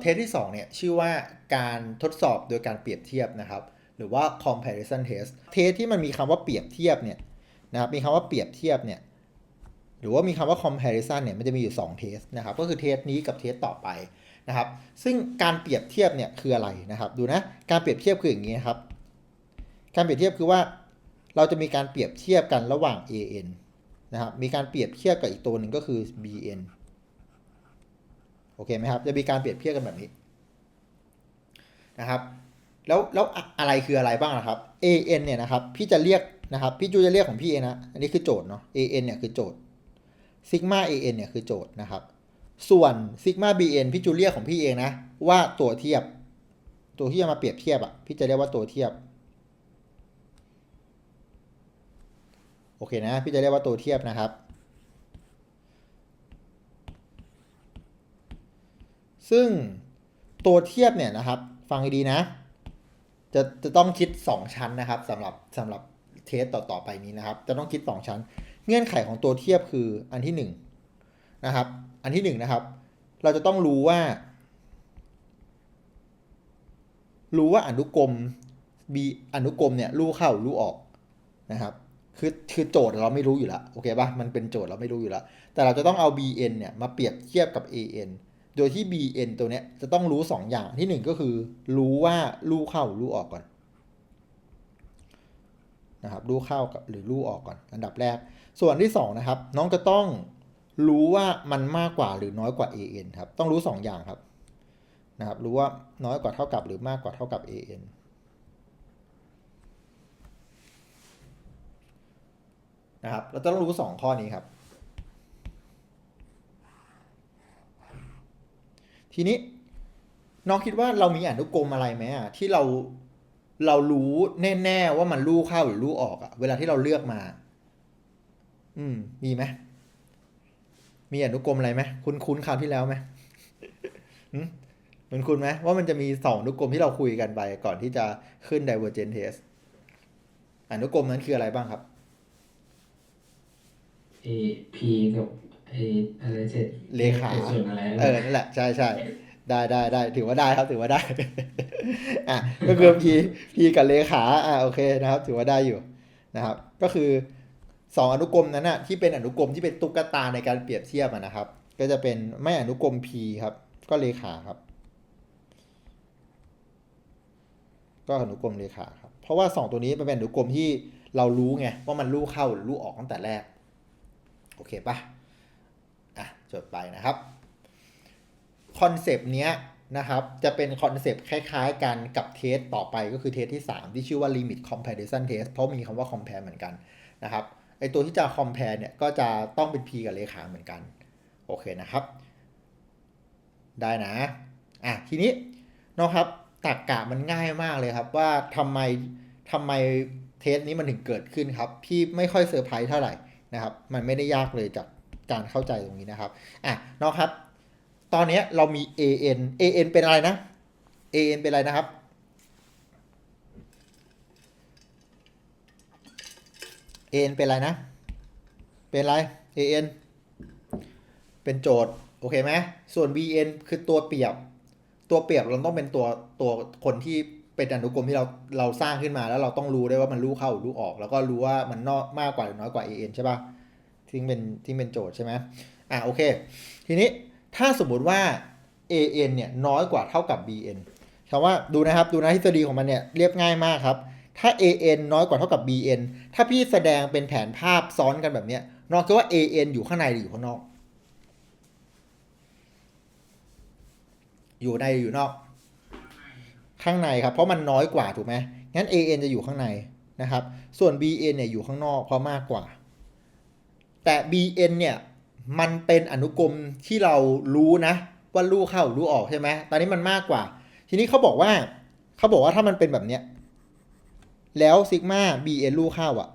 เทสที่2เนี่ยชื่อว่าการทดสอบโดยการเปรียบเทียบนะครับ หรือว่า comparison test เทสที่มันมีคำว่าเปรียบเทียบเนี่ยนะครับมีคำว่าเปรียบเทียบเนี่ยหรือว่ามีคำว่า comparison เนี่ยมันจะมีอยู่2เทสนะครับก็คือเทสนี้กับเทสต่อไปนะครับ ซึ่งการเปรียบเทียบเนี่ยคืออะไรนะครับ ดูนะการเปรียบเทียบคืออย่างนี้นะครับ การเปรียบเทียบคือว่า เราจะมีการเปรียบเทียบกันระหว่าง an นะครับมีการเปรียบเทียบกับอีกตัวหนึ่งก็คือ bn โอเคไหมครับ จะมีการเปรียบเทียบกันแบบนี้นะครับ แล้วแล้วอะไรคืออะไรบ้างนะครับ an เนี่ยนะครับ พี่จะเรียกนะครับ พี่จูจะเรียกของพี่เองนะ อันนี้คือโจทย์เนาะ an เนี่ยคือโจทย์ sigma an เนี่ยคือโจทย์นะครับ ส่วน sigma bn พี่จูเรียกของพี่เองนะ ว่าตัวเทียบ ตัวที่จะมาเปรียบเทียบอะ พี่จะเรียกว่าตัวเทียบ โอเคนะ พี่จะเรียกว่าตัวเทียบนะครับ ซึ่งตัวเทียบเนี่ยนะครับ ฟังให้ดีนะ จะจะต้องคิด 2 ชั้นนะครับสำหรับสำหรับเทสต่อต่อไปนี้นะครับ จะต้องคิด 2 ชั้น เงื่อนไขของตัวเทียบคืออันที่1นงนะครับ อันที่1นนะครับ เราจะต้องรู้ว่า รู้ว่าอนุกรม b อนุกรมเนี่ยลู่เข้าลู่ออกนะครับคือคือโจทย์เราไม่รู้อยู่แล้วโอเคป่ะมันเป็นโจทย์เราไม่รู้อยู่แล้ว แต่เราจะต้องเอา bn เนี่ยมาเปรียบเทียบกับ an โดยที่ bn ตัวเนี้ยจะต้องรู้ 2 อย่างที่ 1 ก็คือ รู้ว่าลู่เข้าลู่ออกก่อนนะครับลู่เข้ากับหรือลู่ออกก่อน อันดับแรก ส่วนที่ 2 นะครับ น้องจะต้องรู้ว่ามันมากกว่าหรือน้อยกว่า an ครับต้องรู้ 2 อย่างครับนะครับ รู้ว่าน้อยกว่าเท่ากับหรือมากกว่าเท่ากับ an นะครับเราจะต้องรู้ 2 ข้อนี้ครับ ทีนี้น้องคิดว่าเรามีอนุกรมอะไรไหมอะที่เราเรารู้แน่ๆว่ามันลู่เข้าหรือลู่ออกอะ เวลาที่เราเลือกมา อืม มีไหมมีอนุกรมอะไรไหมคุ้นคุ้นคราวที่แล้วไหมมันคุ้นไหมว่ามันจะมีสองอนุกรมที่เราคุยกันไปก่อนที่จะขึ้น divergent test อนุกรมนั้นคืออะไรบ้างครับเอพีกับ ไออะไรเสร็จเลขาไอ้ส่วนอะไรเออนั่นแหละใช่ใช่ได้ได้ได้ถือว่าได้ครับถือว่าได้อะก็คือพีพีกับเลขาอะโอเคนะครับ ถือว่าได้อยู่นะครับ ก็คือสองอนุกรมนั้นน่ะที่เป็นอนุกรมที่เป็นตุ๊กตาในการเปรียบเทียบอะนะครับ ก็จะเป็นไม่อนุกรม p ครับ ก็เลขาครับ ก็อนุกรมเลขาครับ เพราะว่าสองตัวนี้มันเป็นอนุกรมที่เรารู้ไงว่ามันลู่เข้าหรือลู่ออกตั้งแต่แรก โอเคปะอะ จดไปนะครับคอนเซปต์เนี้ยนะครับจะเป็นคอนเซปต์คล้ายๆกันกับเทสต่อไปก็คือเทสที่ 3 ที่ชื่อว่า limit comparison test เพราะมีคำว่า compare เหมือนกันนะครับไอตัวที่จะ compare เนี่ยก็จะต้องเป็น p กับเลขาเหมือนกัน โอเคนะครับ ได้นะอะทีนี้นะครับตักกะมันง่ายมากเลยครับว่าทำไมทำไมเทสนี้มันถึงเกิดขึ้นครับ พี่ไม่ค่อยเซอร์ไพรส์เท่าไหร่นะครับ มันไม่ได้ยากเลยจาก การเข้าใจตรงนี้นะครับอะน้องครับ ตอนนี้เรามี an an เป็นอะไรนะ an เป็นอะไรนะครับ an เป็นอะไรนะ เป็นอะไร an เป็นโจทย์โอเคไหมส่วน bn คือตัวเปรียบ ตัวเปรียบเราต้องเป็นตัวตัวคนที่เป็นอนุกรมที่เราเราสร้างขึ้นมาแล้วเราต้องรู้ได้ว่ามันรู้เข้าหรือรู้ออก แล้วก็รู้ว่ามันนอกมากกว่าหรือน้อยกว่า an ใช่ปะ ที่เป็นที่เป็นโจทย์ใช่ไหมอะโอเค ทีนี้ถ้าสมมติว่า an เนี่ยน้อยกว่าเท่ากับ bn คำว่าดูนะครับดูนะทฤษฎีของมันเนี่ยเรียบง่ายมากครับ ถ้า an น้อยกว่าเท่ากับ bn ถ้าพี่แสดงเป็นแผนภาพซ้อนกันแบบเนี้ยน้องคิดว่า an อยู่ข้างในหรืออยู่ข้างนอก อยู่ในหรืออยู่นอก ข้างในครับ เพราะมันน้อยกว่าถูกไหมงั้น an จะอยู่ข้างในนะครับ ส่วน bn เนี่ยอยู่ข้างนอกเพราะมากกว่า แต่ bn เนี่ยมันเป็นอนุกรมที่เรารู้นะ ว่าลู่เข้าลู่ออกใช่ไหมตอนนี้มันมากกว่า ทีนี้เขาบอกว่าเขาบอกว่าถ้ามันเป็นแบบเนี้ยแล้วซิกมา bn ลู่เข้าอะ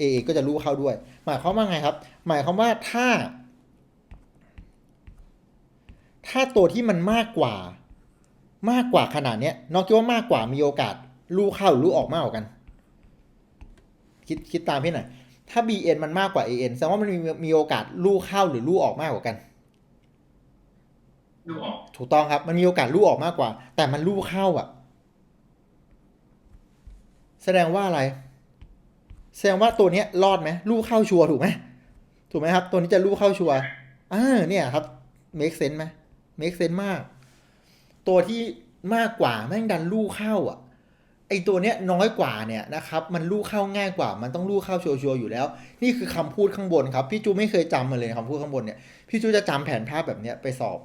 a ก็จะลู่เข้าด้วย หมายความว่าไงครับ หมายความว่าถ้า ถ้าตัวที่มันมากกว่า มากกว่าขนาดเนี้ยน้องคิดว่ามากกว่ามีโอกาสลู่เข้าหรือลู่ออกมากกว่ากัน คิดคิดตามพี่หน่อย ถ้า bn มันมากกว่า an แสดงว่ามันมีมีโอกาสลู่เข้าหรือลู่ออกมากกว่ากันดูออกถูกต้องครับ มันมีโอกาสลู่ออกมากกว่า แต่มันลู่เข้าอะ แสดงว่าอะไร แสดงว่าตัวเนี้ยรอดไหมลู่เข้าชัวร์ถูกไหมถูกไหมครับ ตัวนี้จะลู่เข้าชัวร์อ่าเนี่ยครับ make sense ไหม make sense มาก ตัวที่มากกว่าแม่งดันลู่เข้าอะ ไอตัวเนี้ยน้อยกว่าเนี่ยนะครับมันลู่เข้าง่ายกว่า มันต้องลู่เข้าชัวร์ๆอยู่แล้ว นี่คือคำพูดข้างบนครับ พี่จูไม่เคยจำมาเลยคำพูดข้างบนเนี่ยพี่จูจะจำแผนภาพแบบเนี้ยไปสอบ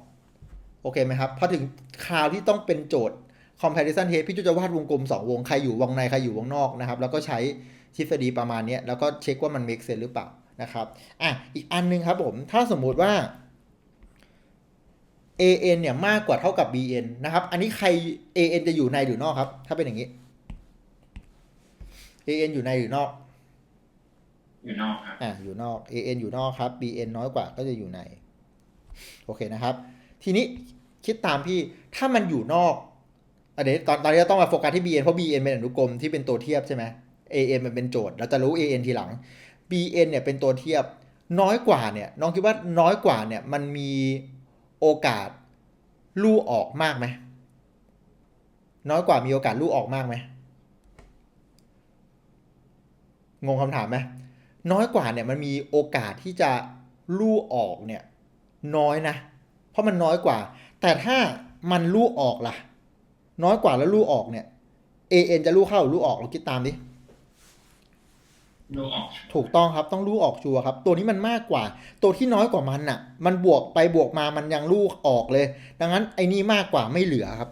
โอเคไหมครับพอถึงคราวที่ต้องเป็นโจทย์ comparison test พี่จูจะวาดวงกลม 2 วง ใครอยู่วงใน ใครอยู่วงนอกนะครับ แล้วก็ใช้ทฤษฎีประมาณนี้แล้วก็เช็คว่ามัน make sense หรือเปล่านะครับอะอีกอันหนึงครับผมถ้าสมมุติว่า an เนี่ยมากกว่าเท่ากับ bn นะครับ อันนี้ใคร an จะอยู่ในหรือนอกครับ ถ้าเป็นอย่างนี้ an อยู่ในหรือนอก อยู่นอกครับ อ่าอยู่นอก an อยู่นอกครับ bn น้อยกว่าก็จะอยู่ใน โอเคนะครับ ทีนี้คิดตามพี่ ถ้ามันอยู่นอกอันนี้ตอนตอนนี้เราต้องมาโฟกัสที่ bn เพราะ bn เป็นอนุกรมที่เป็นตัวเทียบใช่ไหม an มันเป็นโจทย์ เราจะรู้ an ทีหลัง bn เนี่ยเป็นตัวเทียบน้อยกว่าเนี่ย น้องคิดว่าน้อยกว่าเนี่ย มันมีโอกาสลู่ออกมากไหม น้อยกว่ามีโอกาสลู่ออกมากไหม งงคำถามไหมน้อยกว่าเนี่ยมันมีโอกาสที่จะลู่ออกเนี่ยน้อยนะ เพราะมันน้อยกว่า แต่ถ้ามันลู่ออกล่ะ น้อยกว่าแล้วลู่ออกเนี่ย an จะลู่เข้าหรือลู่ออกเราคิดตามดิดูออกถูกต้องครับต้องลู่ออกชัวร์ครับ ตัวนี้มันมากกว่า ตัวที่น้อยกว่ามันน่ะ มันบวกไปบวกมามันยังลู่ออกเลย ดังนั้นไอ้นี่มากกว่าไม่เหลือครับ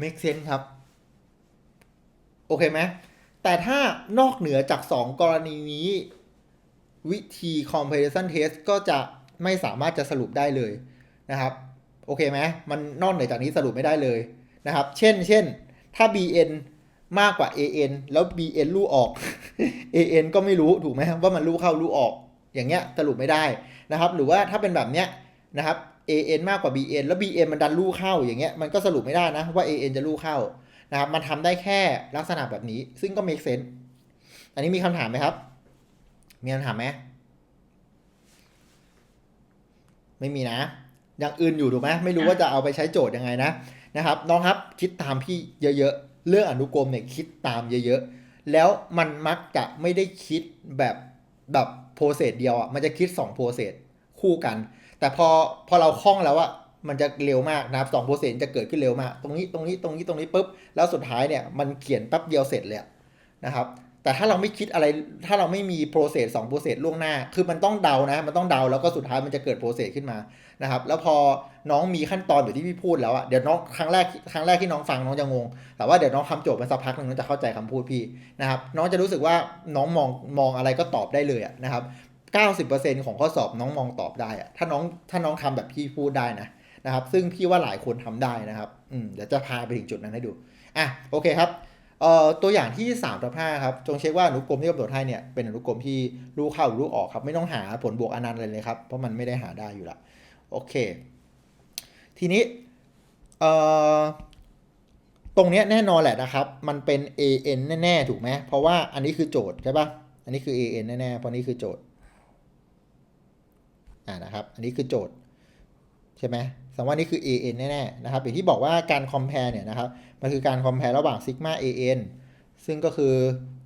make sense ครับ โอเคไหม แต่ถ้านอกเหนือจาก 2 กรณีนี้ วิธี comparison test ก็จะไม่สามารถจะสรุปได้เลยนะครับ โอเคไหมมันนอกเหนือจากนี้สรุปไม่ได้เลยนะครับ เช่น เช่น ถ้า bn มากกว่า an แล้ว bn ลู่ออก an ก็ไม่รู้ถูกไหมว่ามันลู่เข้าลู่ออก อย่างเงี้ยสรุปไม่ได้นะครับ หรือว่าถ้าเป็นแบบเนี้ยนะครับ an มากกว่า bn แล้ว bn มันดันลู่เข้าอย่างเงี้ยมันก็สรุปไม่ได้นะว่า an จะลู่เข้า นะครับ มันทำได้แค่ลักษณะแบบนี้ ซึ่งก็ make sense อันนี้มีคำถามไหมครับ มีคำถามไหมไม่มีนะ อย่างอื่นอยู่ถูกไหมไม่รู้ว่าจะเอาไปใช้โจทย์ยังไงนะนะครับ น้องครับคิดตามพี่เยอะๆ เรื่องอนุกรมเนี่ยคิดตามเยอะๆ แล้วมันมักจะไม่ได้คิดแบบแบบโปรเซสเดียวอะ มันจะคิด2โปรเซสคู่กัน แต่พอพอเราคล่องแล้วอะ มันจะเร็วมากนะครับสองโปรเซสจะเกิดขึ้นเร็วมาก ตรงนี้ตรงนี้ตรงนี้ตรงนี้ปุ๊บ แล้วสุดท้ายเนี่ยมันเขียนแป๊บเดียวเสร็จเลยนะครับ แต่ถ้าเราไม่คิดอะไร ถ้าเราไม่มีโปรเซสสองโปรเซสล่วงหน้า คือมันต้องเดานะ มันต้องเดาแล้วก็สุดท้ายมันจะเกิดโปรเซสขึ้นมา นะครับ แล้วพอน้องมีขั้นตอนแบบที่พี่พูดแล้วอะเดี๋ยวน้องครั้งแรกครั้งแรกที่น้องฟังน้องจะงง แต่ว่าเดี๋ยวน้องทำโจทย์มาสักพักหนึ่งน้องจะเข้าใจคำพูดพี่นะครับ น้องจะรู้สึกว่าน้องมองมองอะไรก็ตอบได้เลยอะนะครับ 90%ของข้อสอบน้องมองตอบได้อะถ้าน้องถ้าน้องทำแบบพี่พูดได้นะ นะครับ ซึ่งพี่ว่าหลายคนทำได้นะครับอืมเดี๋ยวจะพาไปถึงจุดนั้นให้ดูอะโอเคครับเอ่อตัวอย่างที่3ต่อ5ครับจงเช็คว่าอนุกรมที่กำหนดให้เนี่ยเป็นอนุกรมที่รูเข้าหรือรูออกครับ ไม่ต้องหาผลบวกอนันต์เลยเลยครับ เพราะมันไม่ได้หาได้อยู่ละโอเค ทีนี้เอ่อตรงเนี้ยแน่นอนแหละนะครับ มันเป็น an แน่ๆถูกไหมเพราะว่าอันนี้คือโจทย์ใช่ปะอันนี้คือ an แน่ๆเพราะนี่คือโจทย์อ่านะครับ อันนี้คือโจทย์ใช่ไหม แสดงว่านี่คือ an แน่ๆนะครับอย่างที่บอกว่าการ compare เนี่ยนะครับมันคือการ compare ระหว่าง sigma an ซึ่งก็คือ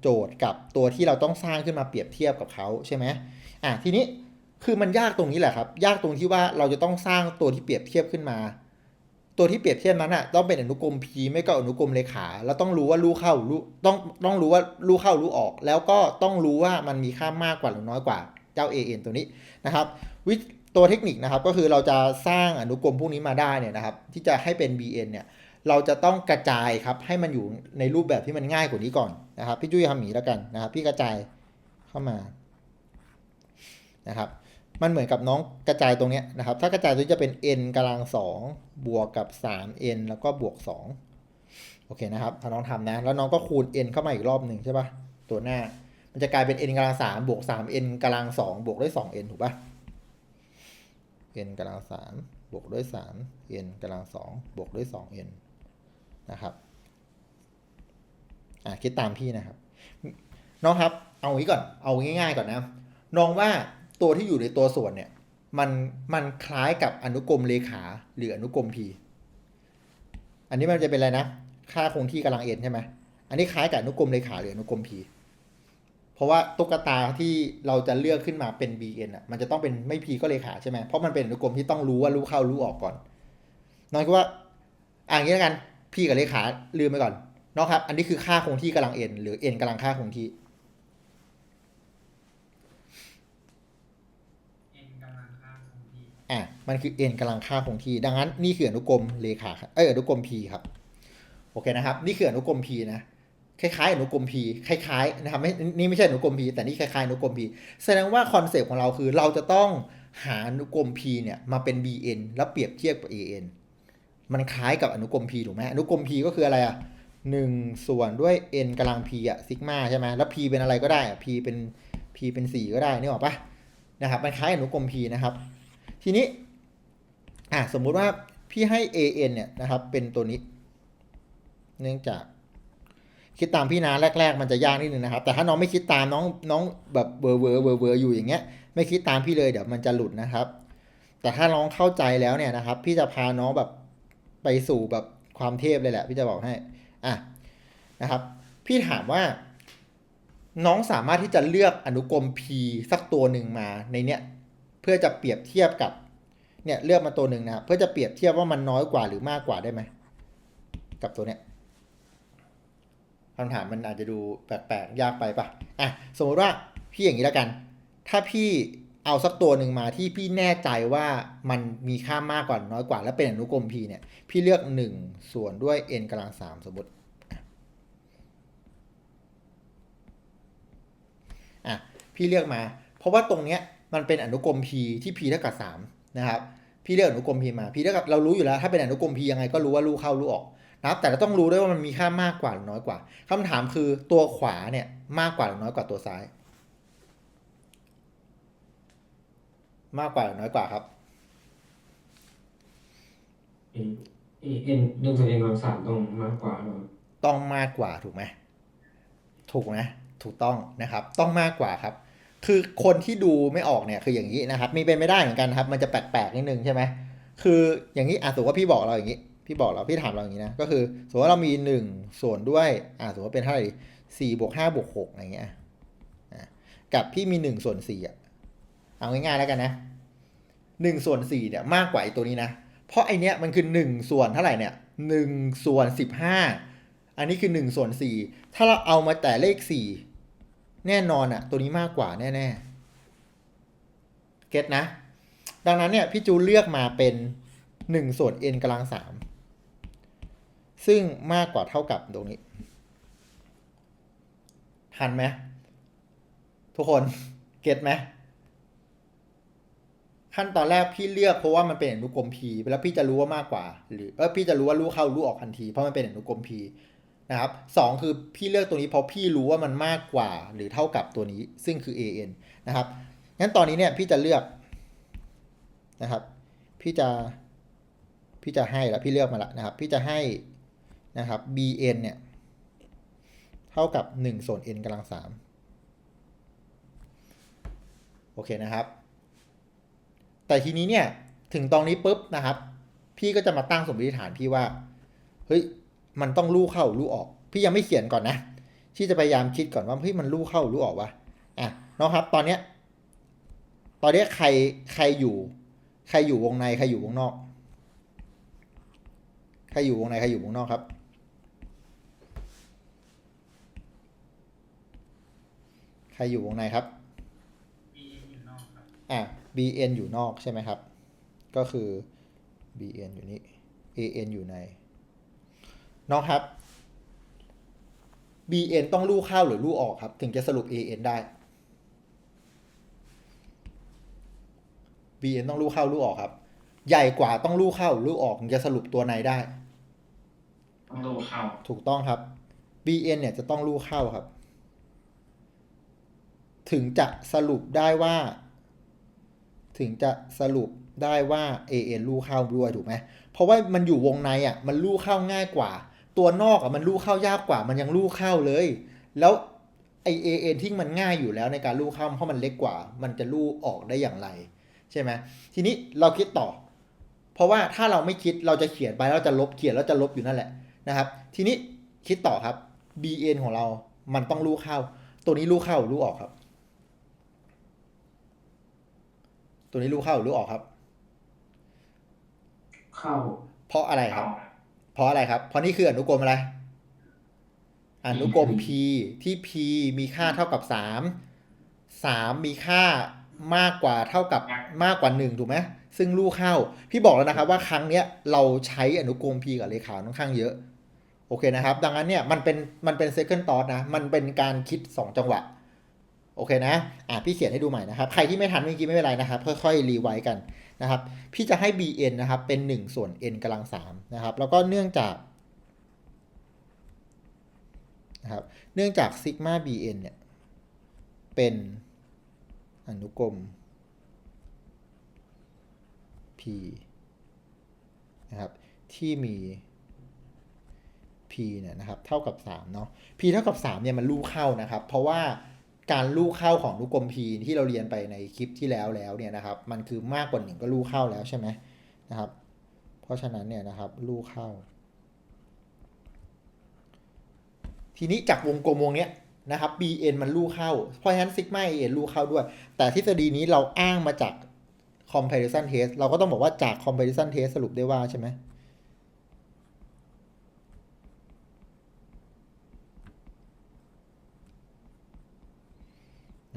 โจทย์กับตัวที่เราต้องสร้างขึ้นมาเปรียบเทียบกับเขาใช่ไหมอะทีนี้คือมันยากตรงนี้แหละครับ ยากตรงที่ว่าเราจะต้องสร้างตัวที่เปรียบเทียบขึ้นมา ตัวที่เปรียบเทียบนั้นอะต้องเป็นอนุกรม p ไม่ก็อนุกรมเลขา แล้วต้องรู้ว่าลู่เข้าลู่ต้องต้องรู้ว่าลู่เข้าลู่ออก แล้วก็ต้องรู้ว่ามันมีค่ามากกว่าหรือน้อยกว่าเจ้า an ตัวนี้นะครับวิ ตัวเทคนิคนะครับก็คือเราจะสร้างอนุกรมพวกนี้มาได้เนี่ยนะครับที่จะให้เป็น bn เนี่ยเราจะต้องกระจายครับให้มันอยู่ในรูปแบบที่มันง่ายกว่านี้ก่อนนะครับพี่จุ้ยทำหมีแล้วกันนะครับ พี่กระจายเข้ามานะครับมันเหมือนกับน้องกระจายตรงเนี้ยนะครับ ถ้ากระจายตรงนี้จะเป็น n กำลังสองบวกกับ 3n แล้วก็บวก 2 โอเคนะครับถ้าน้องทำนะ แล้วน้องก็คูณ n เข้ามาอีกรอบหนึ่งใช่ปะตัวหน้า มันจะกลายเป็น n กำลังสามบวก 3n กำลังสองบวกด้วย 2n ถูกป่ะ n กำลังสามบวกด้วย 3n กำลังสองบวกด้วย 2n นะครับอะคิดตามพี่นะครับน้องครับ เอางี้ก่อน เอาง่ายๆก่อนนะน้องว่าตัวที่อยู่ในตัวส่วนเนี่ย มันมันคล้ายกับอนุกรมเลขาหรืออนุกรม p อันนี้มันจะเป็นอะไรนะ ค่าคงที่กำลัง n ใช่ไหมอันนี้คล้ายกับอนุกรมเลขาหรืออนุกรม p เพราะว่าตุ๊กตาที่เราจะเลือกขึ้นมาเป็น bn อะ มันจะต้องเป็นไม่ p ก็เลขาใช่ไหมเพราะมันเป็นอนุกรมที่ต้องรู้ว่ารู้เข้ารู้ออกก่อนน้องคิดว่าอ่าอย่างนี้แล้วกัน p กับเลขาลืมไปก่อนเนาะครับ อันนี้คือค่าคงที่กำลัง n หรือ n กำลังค่าคงที่เอ็นกำลังค่าคงที่อะมันคือ n กำลังค่าคงที่ ดังนั้นนี่คืออนุกรมเลขาครับเอ้ยอนุกรม p ครับ โอเคนะครับ นี่คืออนุกรม p นะ คล้ายๆอนุกรม p คล้ายๆนะครับไม่นี่ไม่ใช่อนุกรม p แต่นี่คล้ายๆอนุกรม p แสดงว่าคอนเซปต์ของเราคือเราจะต้องหาอนุกรม p เนี่ยมาเป็น bn แล้วเปรียบเทียบกับ an มันคล้ายกับอนุกรม p ถูกไหมอนุกรม p ก็คืออะไรอะหนึ่งส่วนด้วย n กำลัง p อะซิกมาใช่ไหมแล้ว p เป็นอะไรก็ได้อะ p เป็น p เป็นสีก็ได้นึกออกปะนะครับมันคล้ายอนุกรม p นะครับ ทีนี้อะสมมุติว่าพี่ให้ an เนี่ยนะครับเป็นตัวนี้ เนื่องจาก คิดตามพี่นะแรก ๆ มันจะยากนิดนึงนะครับ แต่ถ้าน้องไม่คิดตามน้องน้องแบบเวอร์เวอร์เวอร์เวอร์อยู่อย่างเงี้ย ไม่คิดตามพี่เลยเดี๋ยวมันจะหลุดนะครับ แต่ถ้าน้องเข้าใจแล้วเนี่ยนะครับ พี่จะพาน้องแบบไปสู่แบบความเทพเลยแหละ พี่จะบอกให้อะนะครับ พี่ถามว่า น้องสามารถที่จะเลือกอนุกรม P สักตัวหนึ่งมาในเนี้ยเพื่อจะเปรียบเทียบกับเนี่ยเลือกมาตัวหนึ่งนะครับเพื่อจะเปรียบเทียบว่ามันน้อยกว่าหรือมากกว่าได้ไหมกับตัวเนี้ย คำถามมันอาจจะดูแปลกๆยากไปปะอะสมมติว่าพี่อย่างนี้แล้วกัน ถ้าพี่เอาสักตัวหนึ่งมาที่พี่แน่ใจว่ามันมีค่ามากกว่าน้อยกว่า แล้วเป็นอนุกรม p เนี่ย พี่เลือก 1 ส่วนด้วย n กำลังสามสมมติอะพี่เลือกมา เพราะว่าตรงเนี้ยมันเป็นอนุกรม p ที่ p เท่ากับ3นะครับพี่เลือกอนุกรม p มา p เท่ากับเรารู้อยู่แล้ว ถ้าเป็นอนุกรม p ยังไงก็รู้ว่าลูกเข้าลูกออก นะครับแต่เราต้องรู้ด้วยว่ามันมีค่ามากกว่าหรือน้อยกว่าคำถามคือตัวขวาเนี่ยมากกว่าหรือน้อยกว่าตัวซ้าย มากกว่าหรือน้อยกว่าครับเอ็นเอ็นหนึ่งส่วนเอ็นกำลังสามต้องมากกว่าหรอต้องมากกว่าถูกไหมถูกไหมถูกต้องนะครับ ต้องมากกว่าครับ คือคนที่ดูไม่ออกเนี่ยคืออย่างนี้นะครับ มีเป็นไม่ได้เหมือนกันครับ มันจะแปลกๆนิดนึงใช่ไหมคืออย่างนี้อะสมมติว่าพี่บอกเราอย่างนี้ พี่บอกเราพี่ถามเราอย่างนี้นะ ก็คือ สมมติว่าเรามีหนึ่งส่วนด้วยอะสมมติว่าเป็นเท่าไหร่สี่บวกห้าบวกหกอะไรเงี้ยอะกับพี่มีหนึ่งส่วนสี่อะเอาง่ายๆแล้วกันนะหนึ่งส่วนสี่เนี่ยมากกว่าไอ้ตัวนี้นะ เพราะไอเนี้ยมันคือหนึ่งส่วนเท่าไหร่เนี่ยหนึ่งส่วนสิบห้าอันนี้คือ 1 ส่วน 4 ถ้าเราเอามาแต่เลข 4 แน่นอนอะตัวนี้มากกว่าแน่ๆเก็ตนะ ดังนั้นเนี่ยพี่จูเลือกมาเป็น 1 ส่วน n กำลัง3 ซึ่งมากกว่าเท่ากับตรงนี้ ทันไหมทุกคนเก็ตไหมขั้นตอนแรกพี่เลือกเพราะว่ามันเป็นอนุกรม p แล้วพี่จะรู้ว่ามากกว่า หรือเออพี่จะรู้ว่ารู้เข้ารู้ออกทันทีเพราะมันเป็นอนุกรม p นะครับสองคือพี่เลือกตัวนี้เพราะพี่รู้ว่ามันมากกว่า หรือเท่ากับตัวนี้ ซึ่งคือ an นะครับงั้นตอนนี้เนี่ยพี่จะเลือกนะครับ พี่จะพี่จะให้แล้วพี่เลือกมาล้วนะครับ พี่จะให้ นะครับ bn เนี่ย เท่ากับ 1 ส่วน n กำลังสามโอเคนะครับ แต่ทีนี้เนี่ย ถึงตรงนี้ปุ๊บนะครับ พี่ก็จะมาตั้งสมมติฐานพี่ว่า เฮ้ย มันต้องลู่เข้าลู่ออก พี่ยังไม่เขียนก่อนนะ ที่จะพยายามคิดก่อนว่าเฮ้ยมันลู่เข้าลู่ออกวะอะน้องครับ ตอนเนี้ย ตอนเนี้ยใครใครอยู่ ใครอยู่วงในใครอยู่วงนอก ใครอยู่วงในใครอยู่วงนอกครับ ใครอยู่วงในครับบีเอ็นอยู่นอกครับ อะ bn อยู่นอกใช่ไหมครับ ก็คือ bn อยู่นี่ an อยู่ในน้องครับ bn ต้องลู่เข้าหรือลู่ออกครับ ถึงจะสรุป an ได้ bn ต้องลู่เข้าลู่ออกครับ ใหญ่กว่าต้องลู่เข้าลู่ออกถึงจะสรุปตัวในได้ ต้องรู้เข้า ถูกต้องครับ bn เนี่ยจะต้องลู่เข้าครับ ถึงจะสรุปได้ว่า ถึงจะสรุปได้ว่า an ลู่เข้าด้วยถูกไหมเพราะว่ามันอยู่วงในอะมันลู่เข้าง่ายกว่า ตัวนอกอะมันลู่เข้ายากกว่า มันยังลู่เข้าเลย แล้วไอ an ที่มันง่ายอยู่แล้วในการลู่เข้าเพราะมันเล็กกว่า มันจะลู่ออกได้อย่างไร ใช่ไหมทีนี้เราคิดต่อ เพราะว่าถ้าเราไม่คิดเราจะเขียนไปแล้วเราจะลบเขียนแล้วจะลบอยู่นั่นแหละนะครับ ทีนี้คิดต่อครับ bn ของเรา มันต้องลูกเข้า ตัวนี้ลูกเข้าหรือลูกออกครับ ตัวนี้ลูกเข้าหรือลูกออกครับ เข้าเพราะอะไรครับ เพราะอะไรครับ เพราะนี่คืออนุกรมอะไร อนุกรม p ที่ p มีค่าเท่ากับสามสามมีค่ามากกว่าเท่ากับมากกว่าหนึ่งถูกไหมซึ่งลูกเข้า พี่บอกแล้วนะครับว่าครั้งเนี้ยเราใช้อนุกรม p กับเลขาค่อนข้างเยอะ โอเคนะครับ ดังนั้นเนี่ยมันเป็นมันเป็น second thought นะ มันเป็นการคิด 2 จังหวะ โอเคนะอะพี่เขียนให้ดูใหม่นะครับ ใครที่ไม่ทันเมื่อกี้ไม่เป็นไรนะครับ ค่อยๆรีไวซ์กันนะครับ พี่จะให้ bn นะครับ เป็น 1 ส่วน n กำลัง3นะครับ แล้วก็เนื่องจากนะครับ เนื่องจากซิกมา bn เนี่ย เป็นอนุกรม p นะครับ ที่มี p เนี่ยนะครับ เท่ากับ3เนาะ p เท่ากับ3เนี่ยมันลูเข้านะครับ เพราะว่า การลูกเข้าของอนุกรม p ที่เราเรียนไปในคลิปที่แล้วแล้วเนี่ยนะครับ มันคือมากกว่า1ก็ลูกเข้าแล้วใช่ไหมนะครับ เพราะฉะนั้นเนี่ยนะครับลูกเข้า ทีนี้จากวงกลมวงเนี้ยนะครับ bn มันลูกเข้า เพราะฉะนั้นซิกมา an ลูกเข้าด้วย แต่ทฤษฎีนี้เราอ้างมาจาก comparison test เราก็ต้องบอกว่าจาก comparison test สรุปได้ว่าใช่ไหม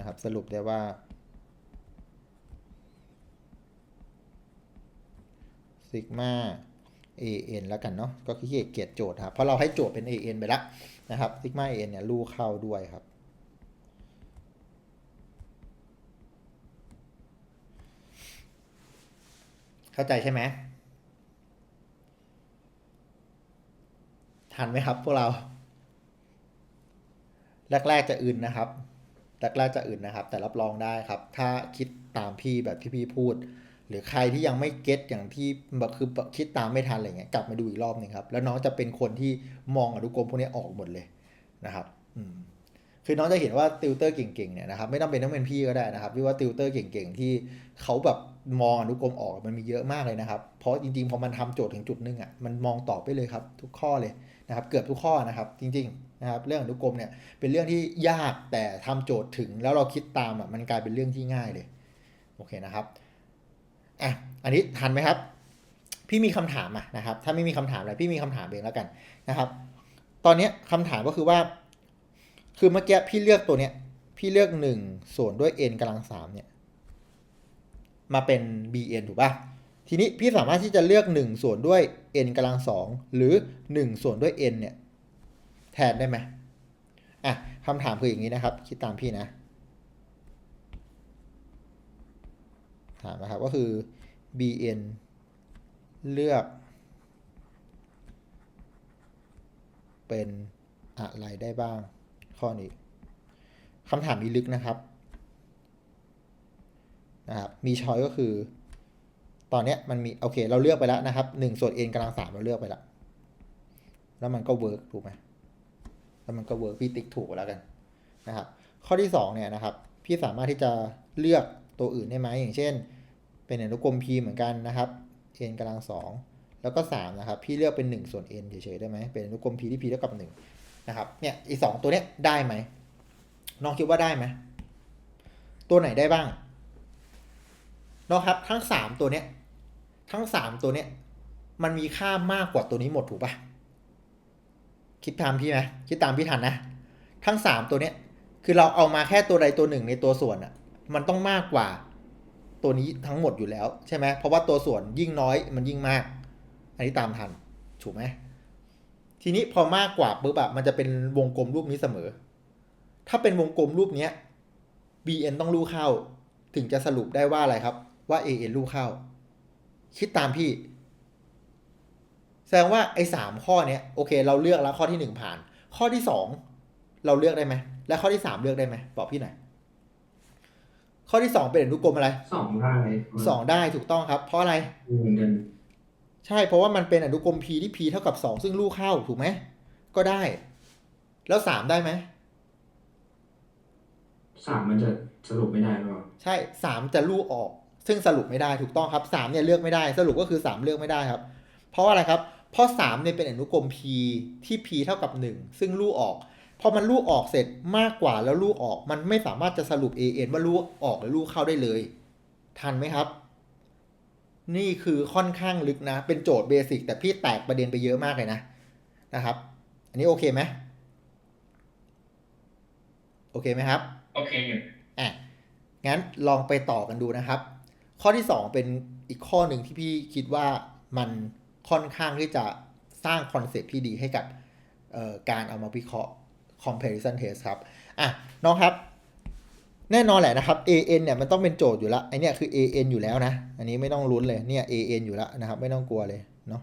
นะครับ สรุปได้ว่า ซิกมา an แล้วกันเนาะ ก็คือเกียรติโจทย์ครับ เพราะเราให้โจทย์เป็น an ไปแล้วนะครับ ซิกมา an เนี่ยลูเข้าด้วยครับ เข้าใจใช่ไหมทันไหมครับพวกเรา แรก ๆ จะอื่นนะครับ แรกๆจะอื่นนะครับ แต่รับรองได้ครับ ถ้าคิดตามพี่แบบที่พี่พูด หรือใครที่ยังไม่เก็ตอย่างที่แบบคือคิดตามไม่ทันอะไรเงี้ยกลับมาดูอีกรอบหนึ่งครับ แล้วน้องจะเป็นคนที่มองอนุกรมพวกนี้ออกหมดเลยนะครับอืมคือน้องจะเห็นว่าติวเตอร์เก่งๆเนี่ยนะครับไม่ต้องเป็นต้องเป็นพี่ก็ได้นะครับที่ว่าติวเตอร์เก่งๆที่เขาแบบมองอนุกรมออกมันมีเยอะมากเลยนะครับ เพราะจริงๆพอมันทำโจทย์ถึงจุดนึงอะมันมองตอบไปเลยครับ ทุกข้อเลยนะครับ เกือบทุกข้อนะครับ จริง ๆ นะครับเรื่องอนุกรมเนี่ยเป็นเรื่องที่ยากแต่ทำโจทย์ถึงแล้วเราคิดตามอะมันกลายเป็นเรื่องที่ง่ายเลยโอเคนะครับอะอันนี้ทันไหมครับ พี่มีคำถามอะนะครับ ถ้าไม่มีคำถามอะไรพี่มีคำถามเองแล้วกันนะครับ ตอนนี้ยคำถามก็คือว่า คือเมื่อกี้พี่เลือกตัวเนี้ยพี่เลือกหนึ่งส่วนด้วย n กำลังสามเนี่ยมาเป็น bn ถูกป่ะทีนี้พี่สามารถที่จะเลือกหนึ่งส่วนด้วย n กำลังสองหรือหนึ่งส่วนด้วย n เนี่ย แทนได้ไหมอะคำถามคืออย่างนี้นะครับ คิดตามพี่นะ ถามนะครับก็คือ bn เลือก เป็นอะไรได้บ้าง ข้อนี้คำถามนี้ลึกนะครับนะครับ มีช้อยก็คือ ตอนนี้มันมี โอเค เราเลือกไปแล้วนะครับหนึ่งส่วน n กำลังสามเราเลือกไปแล้ว แล้วมันก็เวิร์กถูกไหม แล้วมันก็เวิร์กพี่ติ๊กถูกแล้วกันนะครับ ข้อที่สองเนี่ยนะครับ พี่สามารถที่จะเลือกตัวอื่นได้ไหมอย่างเช่น เป็นอนุกรม p เหมือนกันนะครับ n กำลังสองแล้วก็สามนะครับ พี่เลือกเป็นหนึ่งส่วน n เฉยๆได้ไหมเป็นอนุกรม p ที่ p เท่ากับหนึ่งนะครับเนี่ยอีสองตัวเนี้ยได้ไหมน้องคิดว่าได้ไหมตัวไหนได้บ้างน้องครับทั้งสามตัวเนี้ยทั้งสามตัวเนี้ยมันมีค่ามากกว่าตัวนี้หมดถูกปะ คิดตามพี่ไหมคิดตามพี่ทันนะ ทั้งสามตัวเนี้ย คือเราเอามาแค่ตัวใดตัวหนึ่งในตัวส่วนอะมันต้องมากกว่า ตัวนี้ทั้งหมดอยู่แล้วใช่ไหมเพราะว่าตัวส่วนยิ่งน้อยมันยิ่งมาก อันนี้ตามทันถูกไหมทีนี้พอมากกว่าปุ๊บอะมันจะเป็นวงกลมรูปนี้เสมอ ถ้าเป็นวงกลมรูปเนี้ย bn ต้องลูกเข้า ถึงจะสรุปได้ว่าอะไรครับ ว่า an ลูกเข้า คิดตามพี่ แสดงว่าไอ้สามข้อเนี้ยโอเค เราเลือกแล้วข้อที่หนึ่งผ่าน ข้อที่สองเราเลือกได้ไหมและข้อที่สามเลือกได้ไหมบอกพี่หน่อยข้อที่สองเป็นอนุกรมอะไรสองได้สองได้ถูกต้องครับ เพราะอะไรเหมือนกันใช่เพราะว่ามันเป็นอนุกรม p ที่ p เท่ากับสองซึ่งลูกเข้าถูกไหมก็ได้ แล้วสามได้ไหมสามมันจะสรุปไม่ได้หรอใช่สามจะลูกออก ซึ่งสรุปไม่ได้ถูกต้องครับ3เนี่ยเลือกไม่ได้ สรุปก็คือ3เลือกไม่ได้ครับ เพราะว่าอะไรครับ เพราะ3เนี่ยเป็นอนุกรม p ที่ p เท่ากับ 1 ซึ่งลูกออก พอมันลูกออกเสร็จมากกว่าแล้วลูกออก มันไม่สามารถจะสรุป an ว่าลูกออกหรือลูกเข้าได้เลย ทันไหมครับ นี่คือค่อนข้างลึกนะ เป็นโจทย์เบสิกแต่พี่แตกประเด็นไปเยอะมากเลยนะนะครับ อันนี้โอเคไหมโอเคไหมครับ โอเคอยู่อะงั้นลองไปต่อกันดูนะครับ ข้อที่ 2 เป็นอีกข้อหนึ่งที่พี่คิดว่ามัน ค่อนข้างที่จะสร้างคอนเซปต์ที่ดีให้กับการเอามาวิเคราะห์ comparison test ครับ อะ น้องครับ แน่นอนแหละนะครับ an เนี่ยมันต้องเป็นโจทย์อยู่แล้วไอเนี่ยคือ an อยู่แล้วนะ อันนี้ไม่ต้องลุ้นเลย เนี่ย an อยู่แล้วนะครับ ไม่ต้องกลัวเลยเนาะ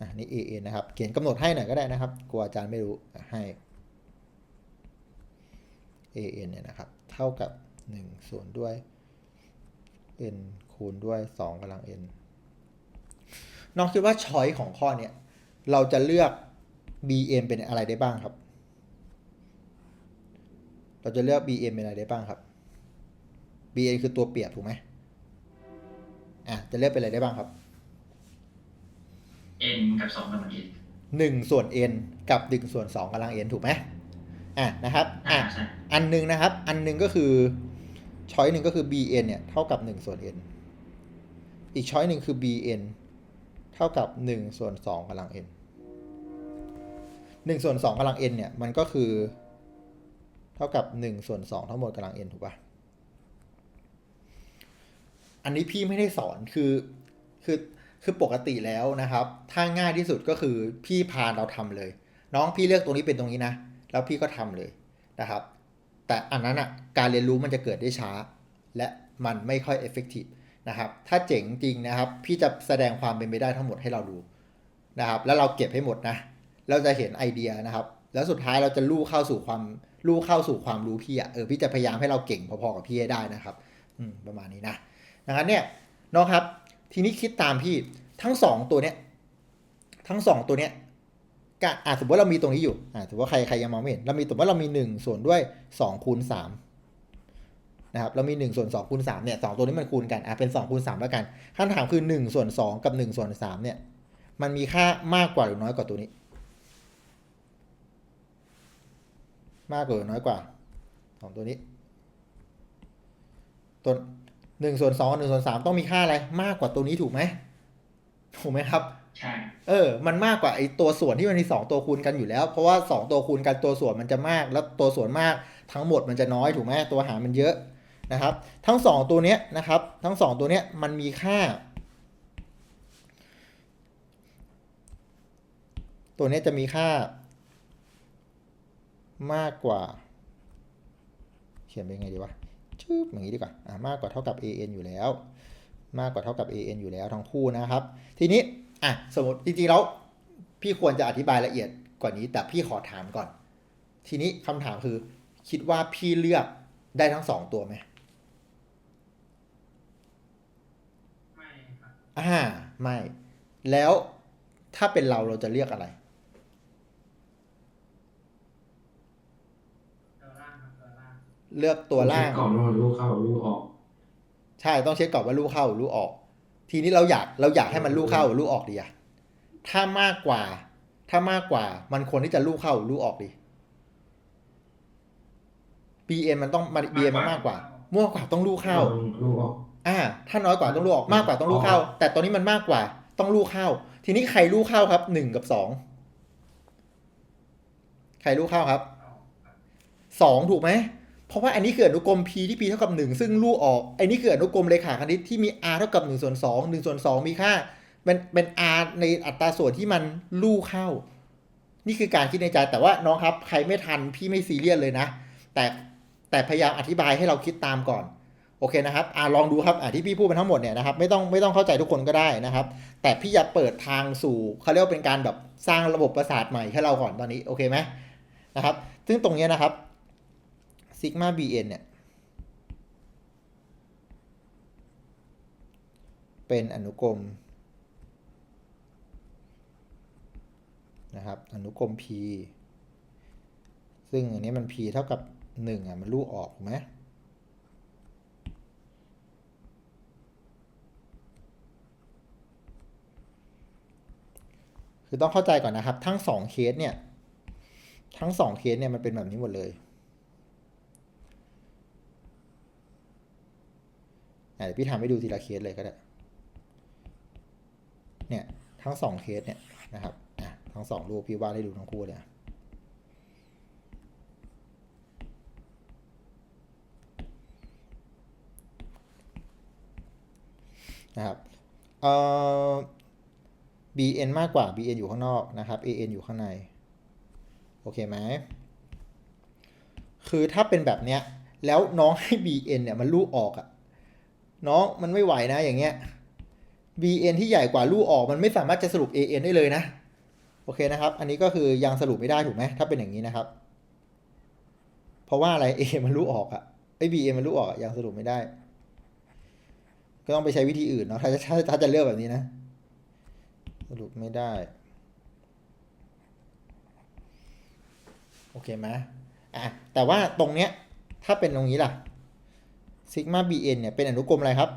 อะนี่ an นะครับ เขียนกำหนดให้หน่อยก็ได้นะครับ กลัวอาจารย์ไม่รู้ ให้ an เนี่ยนะครับ เท่ากับ1ส่วนด้วย n คูณด้วย 2กำลัง n น้องคิดว่าช้อยของข้อเนี่ยเราจะเลือก bm เป็นอะไรได้บ้างครับ เราจะเลือก bm เป็นอะไรได้บ้างครับ bn คือตัวเปรียบถูกไหมอะจะเลือกเป็นอะไรได้บ้างครับเอ็นกับสองกำลังเอ็นหนึ่งส่วน n กับหนึ่งส่วนสองกำลัง n ถูกไหมอะนะครับอ่าอะใช่อันหนึ่งนะครับ อันหนึ่งก็คือช้อยหนึ่งก็คือ bn เนี่ยเท่ากับหนึ่งส่วน n อีกช้อยหนึ่งคือ bn เท่ากับหนึ่งส่วนสองกำลัง n หนึ่งส่วนสองกำลัง n เนี่ยมันก็คือ เท่ากับหนึ่งส่วนสองทั้งหมดกำลัง n ถูกปะอันนี้พี่ไม่ได้สอนคือคือคือปกติแล้วนะครับ ถ้าง่ายที่สุดก็คือพี่พาเราทำเลย น้องพี่เลือกตรงนี้เป็นตรงนี้นะ แล้วพี่ก็ทำเลยนะครับ แต่อันนั้นอะการเรียนรู้มันจะเกิดได้ช้า และมันไม่ค่อย effective นะครับ ถ้าเจ๋งจริงนะครับ พี่จะแสดงความเป็นไปได้ทั้งหมดให้เราดูนะครับ แล้วเราเก็บให้หมดนะ เราจะเห็นไอเดียนะครับ แล้วสุดท้ายเราจะลู่เข้าสู่ความลู่เข้าสู่ความรู้พี่อะเออพี่จะพยายามให้เราเก่งพอๆกับพี่ให้ได้นะครับ อืมประมาณนี้นะดังนั้นเนี่ยน้องครับ ทีนี้คิดตามพี่ทั้งสองตัวเนี้ยทั้งสองตัวเนี้ยกะอะสมมติว่าเรามีตรงนี้อยู่อะสมมติว่าใครใครยังมองไม่เห็นเรามีสมมติว่าเรามีหนึ่งส่วนด้วยสองคูณสาม นะครับเรามีหนึ่งส่วนสองคูณสามเนี่ยสองตัวนี้มันคูณกันอะเป็นสองคูณสามแล้วกันคำถามคือหนึ่งส่วนสองกับหนึ่งส่วนสามเนี่ยมันมีค่ามากกว่าหรือน้อยกว่าตัวนี้ มากกว่าหรือน้อยกว่าสองตัวนี้ตัวหนึ่งส่วนสองหนึ่งส่วนสามต้องมีค่าอะไรมากกว่าตัวนี้ถูกไหมถูกไหมครับใช่เออ มันมากกว่าไอ้ตัวส่วนที่มันมีสองตัวคูณกันอยู่แล้ว เพราะว่าสองตัวคูณกันตัวส่วนมันจะมาก แล้วตัวส่วนมากทั้งหมดมันจะน้อยถูกไหมตัวหารมันเยอะ นะครับ ทั้งสองตัวเนี้ยนะครับ ทั้งสองตัวเนี้ยมันมีค่า ตัวนี้จะมีค่ามากกว่า เขียนเป็นไงดีวะชืบอย่างนี้ดีกว่าอะมากกว่าเท่ากับ an อยู่แล้ว มากกว่าเท่ากับ an อยู่แล้วทั้งคู่นะครับ ทีนี้อะสมมติจริงๆแล้วพี่ควรจะอธิบายละเอียดกว่านี้ แต่พี่ขอถามก่อน ทีนี้คำถามคือคิดว่าพี่เลือกได้ทั้งสองตัวไหมครับ อ่าไม่ แล้วถ้าเป็นเราเราจะเลือกอะไรตัวล่างครับตัวล่างเลือกตัวล่างก่อนว่าลูกเข้าลูกออก ใช่ต้องเช็คก่อนว่าลูกเข้าหรือลูกออก ทีนี้เราอยากเราอยากให้มันลูกเข้าหรือลูกออกดีอะถ้ามากกว่า ถ้ามากกว่า มันควรที่จะลูกเข้าหรือลูกออกดี BN มันต้องมัน BN มันมากกว่ามั่วกว่าต้องลูกเข้าลูกออก อ่า ถ้าน้อยกว่าต้องลูกออกมากกว่าต้องลูกเข้าอ๋อแต่ตอนนี้มันมากกว่า ต้องลูกเข้า ทีนี้ใครลูกเข้าครับหนึ่งกับสองใครลูกเข้าครับออกครับสองถูกไหมเพราะว่าอันนี้คืออนุกรม p ที่ p เท่ากับหนึ่งซึ่งลูกออกอันนี้คืออนุกรมเลขาคณิตที่มี r เท่ากับหนึ่งส่วนสองหนึ่งส่วนสองมีค่าเป็นเป็น r ในอัตราส่วนที่มันลูกเข้า นี่คือการคิดในใจแต่ว่าน้องครับ ใครไม่ทันพี่ไม่ซีเรียสเลยนะ แต่แต่พยายามอธิบายให้เราคิดตามก่อน โอเคนะครับอ่าลองดูครับอ่าที่พี่พูดไปทั้งหมดเนี่ยนะครับไม่ต้องไม่ต้องเข้าใจทุกคนก็ได้นะครับ แต่พี่จะเปิดทางสู่เขาเรียกว่าเป็นการแบบสร้างระบบประสาทใหม่ให้เราก่อนตอนนี้โอเคไหมนะครับ ซึ่งตรงนี้นะครับซิกมา bn เนี่ยเป็นอนุกรมนะครับอนุกรม p ซึ่งอันนี้มัน p เท่ากับ 1อะมันลูกออกถูกไหม คือต้องเข้าใจก่อนนะครับ ทั้งสองเคสเนี่ย ทั้งสองเคสเนี่ยมันเป็นแบบนี้หมดเลยเดี๋ยวพี่ทำให้ดูทีละเคสเลยก็ได้ เนี่ยทั้งสองเคสเนี่ยนะครับทั้งสองรูปพี่วาดให้ดูทั้งคู่เลยอะนะครับเอ่อ bn มากกว่า bn อยู่ข้างนอกนะครับ an อยู่ข้างใน โอเคไหม คือถ้าเป็นแบบเนี้ย แล้วน้องให้ bn เนี่ยมันลูกออกอะน้องมันไม่ไหวนะอย่างเงี้ย bn ที่ใหญ่กว่าลูกออกมันไม่สามารถจะสรุป an ได้เลยนะ โอเคนะครับ อันนี้ก็คือยังสรุปไม่ได้ถูกไหมถ้าเป็นอย่างนี้นะครับ เพราะว่าอะไร a มันลูกออกอะไอ้ bn มันลูกออกอะยังสรุปไม่ได้ ก็ต้องไปใช้วิธีอื่นเนาะถ้าจะถ้าจะเลือกแบบนี้นะ สรุปไม่ได้ โอเคไหมอะ แต่ว่าตรงเนี้ย ถ้าเป็นตรงนี้ล่ะซิกมา bn เนี่ย เป็นอนุกรมอะไรครับ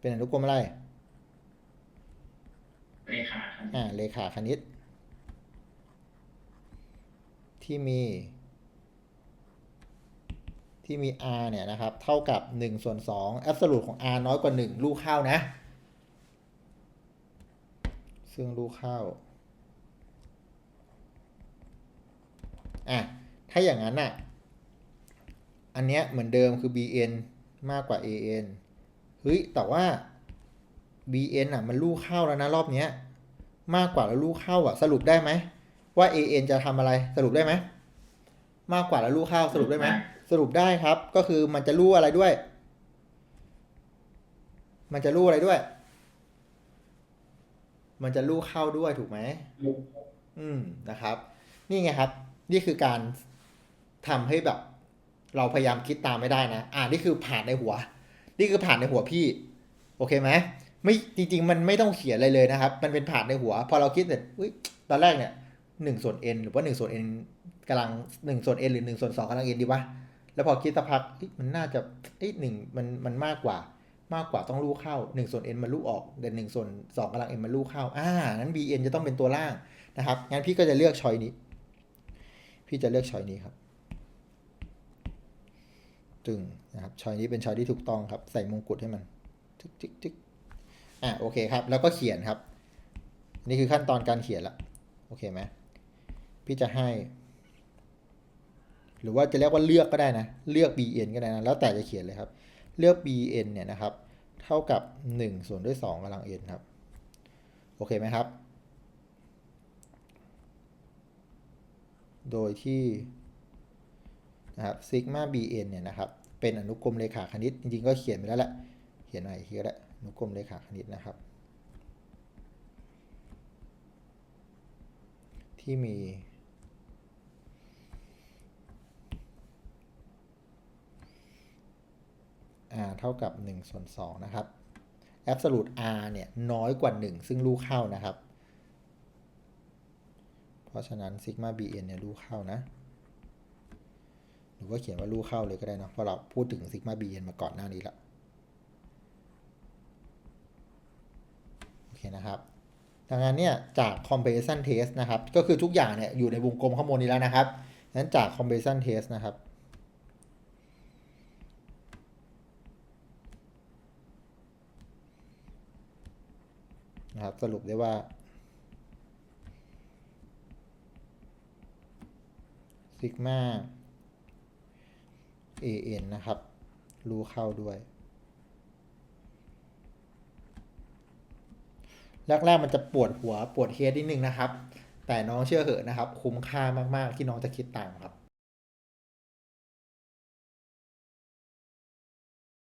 เป็นอนุกรมอะไร เลขาครับอ่าเลขาคณิต ที่มี ที่มี r เนี่ยนะครับ เท่ากับ 1 ส่วน2 absolute ของ r น้อยกว่า 1 ลูกเข้านะ ซึ่งลูกเข้า อะ ถ้าอย่างนั้นอะ อันเนี้ยเหมือนเดิมคือ bn มากกว่า an เฮ้ย แต่ว่า bn อะ มันลูกเข้าแล้วนะรอบเนี้ย มากกว่าแล้วลูกเข้าอะ สรุปได้ไหม ว่า an จะทำอะไร สรุปได้ไหม มากกว่าแล้วลูกเข้า สรุปได้ไหม สรุปได้ครับ ก็คือมันจะรู้อะไรด้วย มันจะรู้อะไรด้วย มันจะรู้เข้าด้วยถูกไหมอืมนะครับ นี่ไงครับ นี่คือการทำให้แบบ เราพยายามคิดตามไม่ได้นะ อ่านี่คือผ่านในหัว นี่คือผ่านในหัวพี่ โอเคไหมไม่จริง ๆ มันไม่ต้องเขียนอะไรเลยนะครับ มันเป็นผ่านในหัว พอเราคิดเสร็จอุ้ยตอนแรกเนี่ยหนึ่งส่วน n หรือว่าหนึ่งส่วน n กำลังหนึ่งส่วน n หรือหนึ่งส่วนสองกำลัง n ดีวะแล้วพอคิดสักพักเอ้ยมันน่าจะเอ้ยหนึ่งมันมันมากกว่า มากกว่าต้องลูกเข้าหนึ่งส่วน n มันลูกออกแต่หนึ่งส่วนสองกำลัง n มันลูกเข้าอ่านั้น bn จะต้องเป็นตัวล่างนะครับงั้นพี่ก็จะเลือกช้อยนี้ พี่จะเลือกช้อยนี้ครับตึงนะครับช้อยนี้เป็นช้อยที่ถูกต้องครับ ใส่มงกุฎให้มันจึ๊กจึ๊กจึ๊กอะโอเคครับ แล้วก็เขียนครับ นี่คือขั้นตอนการเขียนละโอเคไหมพี่จะให้ หรือว่าจะเรียกว่าเลือกก็ได้นะ เลือก bn ก็ได้นะ แล้วแต่จะเขียนเลยครับ เลือก bn เนี่ยนะครับ เท่ากับ 1 ส่วนด้วย 2กำลัง n ครับ โอเคไหมครับ โดยที่นะครับซิกมา bn เนี่ยนะครับ เป็นอนุกรมเลขาคณิต จริงๆ ก็เขียนไปแล้วแหละ เขียนใหม่อีกทีก็ได้อนุกรมเลขาคณิตนะครับ ที่มี r เท่ากับ1ส่วน2นะครับ absolute r เนี่ยน้อยกว่า 1 ซึ่งลูกเข้านะครับ เพราะฉะนั้น sigma bn เนี่ยลูกเข้านะ หรือว่าเขียนว่าลูกเข้าเลยก็ได้นะเพราะเราพูดถึง sigma bn มาก่อนหน้านี้แล้วโอเคนะครับดังนั้นเนี่ยจาก comparison test นะครับ ก็คือทุกอย่างเนี่ยอยู่ในวงกลมข้างบนนี้แล้วนะครับ นั้นจาก comparison test นะครับ นะครับ สรุปได้ว่าซิกมา an นะครับ รู้เข้าด้วยแรกๆมันจะปวดหัวปวดเฮดนิดนึงนะครับ แต่น้องเชื่อเหอะนะครับ คุ้มค่ามากๆที่น้องจะคิดตามครับ